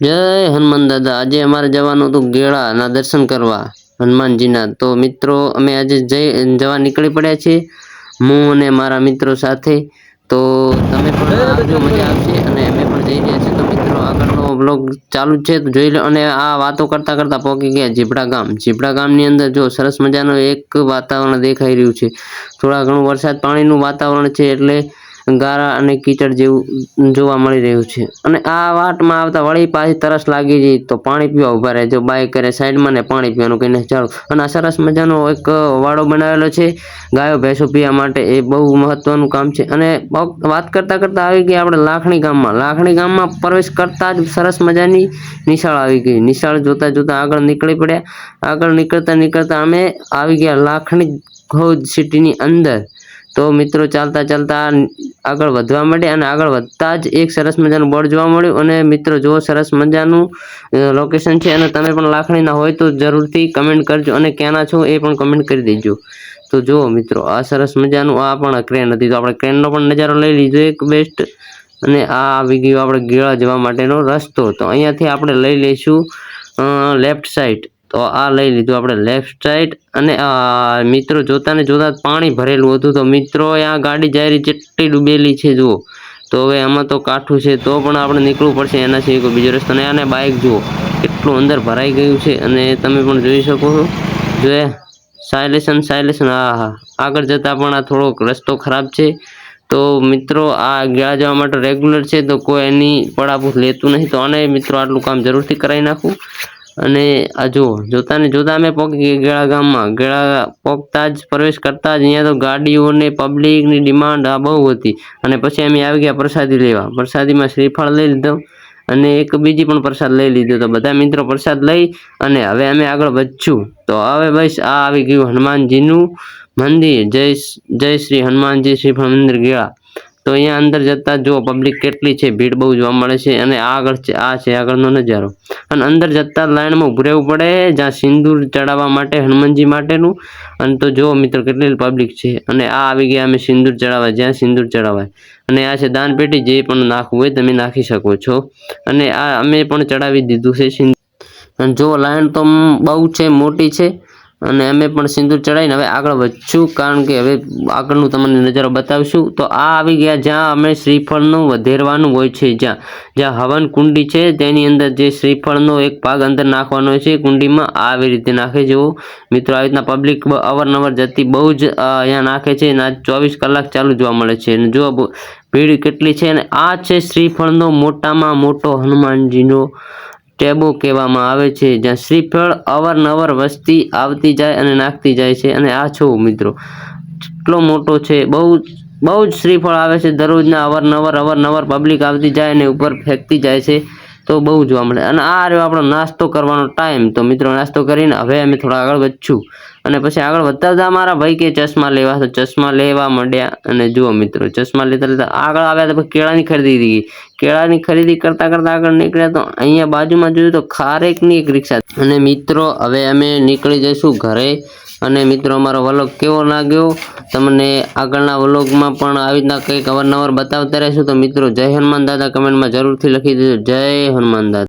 જય હનુમાન દાદા. આજે અમારે જવાનું હતું ગેળાના દર્શન કરવા હનુમાનજીના. તો મિત્રો, અમે આજે જઈ જવા નીકળી પડ્યા છીએ. હું અને મારા મિત્રો સાથે. તો તમે પણ આવજો મજા આવશે અને અમે પણ જઈ રહ્યા છીએ. તો મિત્રો, આગળનો બ્લોગ ચાલુ છે. તો જોઈ લો અને આ વાતો કરતા કરતા પહોંચી ગયા ઝીપડા ગામ. ઝીપડા ગામની અંદર જો સરસ મજાનું એક વાતાવરણ દેખાઈ રહ્યું છે. થોડા ઘણું વરસાદ પાણીનું વાતાવરણ છે એટલે ગારા અને કીચડ જેવું જોવા મળી રહ્યું છે. અને આ વાટમાં આવતા વળી પાછી તરસ લાગી જઈ તો પાણી પીવા ઊભા રહે. જો બાઈક કરે સાઈડમાં ને પાણી પીવાનું કહીને ચાલો. અને આ સરસ મજાનો એક વાડો બનાવેલો છે. ગાયો, ભેંસો પીવા માટે એ બહુ મહત્વનું કામ છે. અને વાત કરતાં કરતાં આવી ગઈ આપણે લાખણી ગામમાં. લાખણી ગામમાં પ્રવેશ કરતાં જ સરસ મજાની નિશાળ આવી ગઈ. નિશાળ જોતાં જોતાં આગળ નીકળી પડ્યા. આગળ નીકળતા નીકળતા અમે આવી ગયા લાખણી ઘોજ સિટીની અંદર. તો મિત્રો, ચાલતા ચાલતા આગળ વધવા માંડ્યા અને આગળ વધતા જ એક સરસ મજાનું બોર્ડ જોવા મળ્યું. અને મિત્રો, જુઓ, સરસ મજાનું લોકેશન છે અને તમે પણ લાખણીના હોય તો જરૂરથી કમેન્ટ કરજો અને ક્યાંના છો એ પણ કમેન્ટ કરી દેજો. તો જુઓ મિત્રો, આ સરસ મજાનું, આ પણ ક્રેન હતી. તો આપણે ક્રેનનો પણ નજારો લઈ લીધો એક બેસ્ટ અને આ આવી ગયો આપણે ગીળા જવા માટેનો રસ્તો. તો અહીંયાથી આપણે લઈ લઈશું લેફ્ટ સાઈડ તો આ લઈ લીધું આપણે લેફ્ટ સાઈડ અને મિત્રો જોતા ને જોતા પાણી ભરેલું હતું. તો મિત્રો આ ગાડી જાય રહી ચેટલી ડૂબેલી છે, જુઓ. તો હવે આમાં તો કાઠું છે, તો પણ આપણે નીકળવું પડશે એના સિવાય કોઈ બીજો રસ્તો નહીં. અને બાઇક જુઓ, કેટલું અંદર ભરાઈ ગયું છે અને તમે પણ જોઈ શકો છો. જો સાયલેશન સાયલેશન હા હા આગળ જતાં પણ આ થોડોક રસ્તો ખરાબ છે. તો મિત્રો આ ગેળા જવા માટે રેગ્યુલર છે, તો કોઈ એની પડાપૂર લેતું નહીં. તો આને મિત્રો આટલું કામ જરૂરથી કરાવી નાખું. અને, આ જુઓ જોતા ને જોતા અમે પહોંચી ગયા ગેળા ગામમાં, ગેળા પહોંચતા જ પ્રવેશ કરતા જ અહીંયા તો ગાડીઓને, પબ્લિકની ડિમાન્ડ આ બહુ હતી. અને પછી અમે આવી ગયા પ્રસાદી લેવા. પ્રસાદીમાં શ્રીફળ લઈ લીધો અને એક બીજી પણ પ્રસાદ લઈ લીધો. તો બધા મિત્રો પ્રસાદ લઈ અને હવે અમે આગળ વધશું. તો હવે બસ આ આવી ગયું હનુમાનજીનું મંદિર. જય જય શ્રી હનુમાનજી શ્રીફળ મંદિર ગેળા. તો અહીંયા અંદર જતાં જો પબ્લિક કેટલી છે, ભીડ બહુ જોવા મળે છે અને આગળ છે, આ છે આગળનો નજારો. અને અંદર જતાં લાઇનમાં ઊભું રહેવું પડે, જ્યાં સિંદૂર ચડાવવા માટે, હનુમાનજી માટેનું. અને તો જો મિત્રો કેટલી પબ્લિક છે. અને આ આવી ગયા અમે સિંદૂર ચડાવવા, જ્યાં સિંદૂર ચડાવાય. અને આ છે દાનપેટી, જે પણ નાખવું હોય તમે નાખી શકો છો. અને આ અમે પણ ચડાવી દીધું છે સિંદૂર. અને જો લાઇન તો બહુ છે, મોટી છે અને અમે પણ સિંદૂર ચડાવીને હવે આગળ વધશું, કારણ કે હવે આગળનું તમને નજારો બતાવશું. તો આ આવી ગયા જ્યાં અમે શ્રીફળનું વધેરવાનું હોય છે, જ્યાં જ્યાં હવન કુંડી છે, તેની અંદર જે શ્રીફળનો એક ભાગ અંદર નાખવાનો હોય છે કુંડીમાં આવી રીતે નાખે જેવો મિત્રો, આવી રીતના પબ્લિક અવારનવાર જતી બહુ જ અહીંયા નાખે છે, અને ચોવીસ કલાક ચાલુ જોવા મળે છે. અને જો ભીડ કેટલી છે, અને આ છે શ્રીફળનો મોટામાં મોટો હનુમાનજીનો ટેબો કહેવામાં આવે છે, જ્યાં શ્રીફળ અવારનવાર વસ્તી, આવતી જાય અને નાખતી જાય છે. અને આ છો મિત્રો કેટલો મોટો છે, બહુ બહુ જ શ્રીફળ આવે છે. દરરોજના અવારનવાર અવારનવાર પબ્લિક આવતી જાય અને ઉપર ફેંકતી જાય છે. તો બહુ જોવા મળે. અને આ રહ્યો આપણો નાસ્તો કરવાનો ટાઈમ તો મિત્રો, નાસ્તો કરીને હવે અમે થોડા આગળ વધશું. અને પછી આગળ વધતા હતા મારા ભાઈ કે ચશ્મા લેવા. તો ચશ્મા લેવા માંડ્યા. અને જુઓ મિત્રો, ચશ્મા લેતા લેતા આગળ આવ્યા તો કેળાની ખરીદી ગઈ. કેળાની ખરીદી કરતાં કરતાં આગળ નીકળ્યા તો અહીંયા બાજુમાં જોયું તો ખારેકની એક રિક્ષા. અને મિત્રો, હવે અમે નીકળી જઈશું ઘરે. અને મિત્રો, અમારો વ્લોગ કેવો લાગ્યો? તમને આગળના વ્લોગમાં પણ આવી રીતના કંઈક અવારનવાર બતાવતા રહેશું. તો મિત્રો, જય હનુમાન દાદા. કમેન્ટમાં જરૂરથી લખી દેજો. જય હનુમાન દાદા.